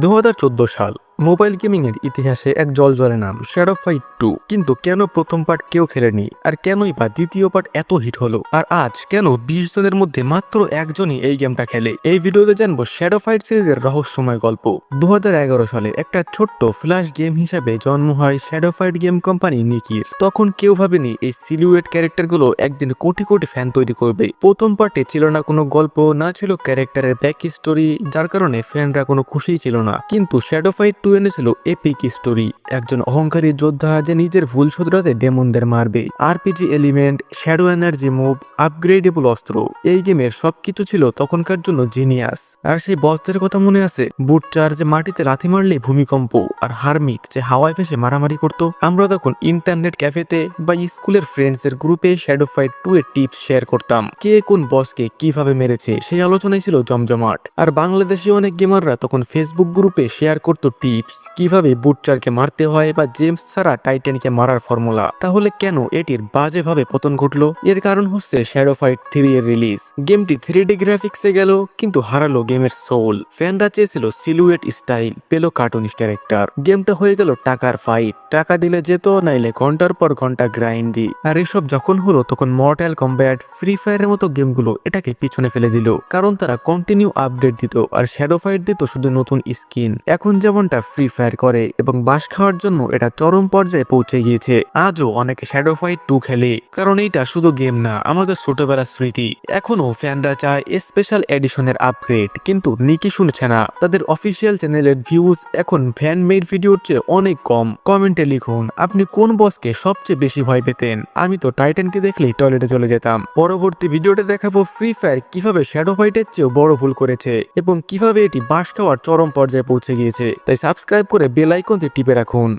দু হাজার চোদ্দ সাল। মোবাইল গেমিং এর ইতিহাসে এক জল জলজলে নাম শ্যাডো ফাইট টু কিন্তু কেন প্রথম পার্ট কেউ খেলেনি? আর কেনই বা দ্বিতীয় পার্ট এত হিট হলো? আর আজ কেন বিশ জনের মধ্যে মাত্র একজনই এই গেমটা খেলে? এই ভিডিওতে জানব শ্যাডো ফাইট সিরিজের রহস্যময় গল্প। দু হাজার এগারো সালে একটা ছোট্ট ফ্ল্যাশ গেম হিসেবে জন্ম হয় শ্যাডো ফাইট গেম কোম্পানি নিকির তখন কেউ ভাবেনি এই সিলুয়েট ক্যারেক্টারগুলো একদিন কোটি কোটি ফ্যান তৈরি করবে। প্রথম পার্টে ছিল না কোনো গল্প, না ছিল ক্যারেক্টারের ব্যাক স্টোরি যার কারণে ফ্যানরা কোনো খুশি ছিল না। কিন্তু শ্যাডো ফাইট টু এনেছিল এপিক স্টোরি একজন অহংকারী যোদ্ধা যে নিজের ভুল শুধরাতে ডেমনদের মারবে। RPG element shadow energy move upgradable অস্ত্র এই গেমের সবকিছু ছিল তখনকার জন্য জিনিয়াস আর সেই বসদের কথা মনে আছে? বুটচার যে মাটিতে লাথি মারলে ভূমিকম্প, আর হারমিট যে হাওয়ায় ভেসে মারামারি করত। আমরা তখন ইন্টারনেট ক্যাফেতে বা স্কুলের ফ্রেন্ডস এর গ্রুপে শ্যাডো ফাইট টু এর টিপস শেয়ার করতাম। কে কোন বসকে কীভাবে মেরেছে সেই আলোচনায় ছিল জমজমাট। আর বাংলাদেশে অনেক গেমাররা তখন ফেসবুক গ্রুপে শেয়ার করতো টিপস কীভাবে বুটচারকে মারতে হয় বা জেমস ছাড়া টাইটানকে মারার ফর্মুলা, তাহলে কেন এটির বাজেভাবে পতন ঘটলো? এর কারণ হচ্ছে শ্যাডো ফাইট থ্রি এর রিলিজ গেমটি থ্রি ডি গ্রাফিক্সে গেল, কিন্তু হারালো গেমের সোল ফ্যানরা চেয়েছিল সিলুয়েট স্টাইল পেল কার্টুনিস্ট ক্যারেক্টার গেমটা হয়ে গেল টাকার ফাইট টাকা দিলে যেত, নাইলে ঘণ্টার পর ঘণ্টা গ্রাইন্ডি আর এসব যখন হলো, তখন মর্টাল কম্ব্যাট ফ্রি ফায়ারের মতো গেমগুলো এটাকে পিছনে ফেলে দিল, কারণ তারা কন্টিনিউ আপডেট দিত, আর শ্যাডো ফাইট দিত শুধু নতুন স্কিন এখন যেমনটা ফ্রি ফায়ার করে, এবং বাস খাওয়ার জন্য এটা চরম পর্যায়ে পৌঁছে গিয়েছে। আজও অনেকে শ্যাডো ফাইট টু খেলে। কারণ এইটা শুধু গেম না, আমাদের ছোটবেলার স্মৃতি। এখনও ফ্যানরা চায় স্পেশাল এডিশনের আপগ্রেড কিন্তু নিকি শুনছে না। তাদের অফিসিয়াল চ্যানেলের ভিউজ এখন ফ্যান মেড ভিডিওর চেয়ে অনেক কম। কমেন্টে লিখুন, আপনি কোন বসকে সবচেয়ে বেশি ভয় পেতেন? আমি তো টাইটানকে দেখলেই টয়লেটে চলে যেতাম। পরবর্তী ভিডিওতে দেখাবো ফ্রি ফায়ার কীভাবে শ্যাডো ফাইটের চেয়েও বড় ভুল করেছে, এবং কীভাবে এটি বাস খাওয়ার চরম পর্যায়ে পৌঁছে গিয়েছে। তাই সাবস্ক্রাইব করে বেল আইকনটি টিপে রাখুন। يكون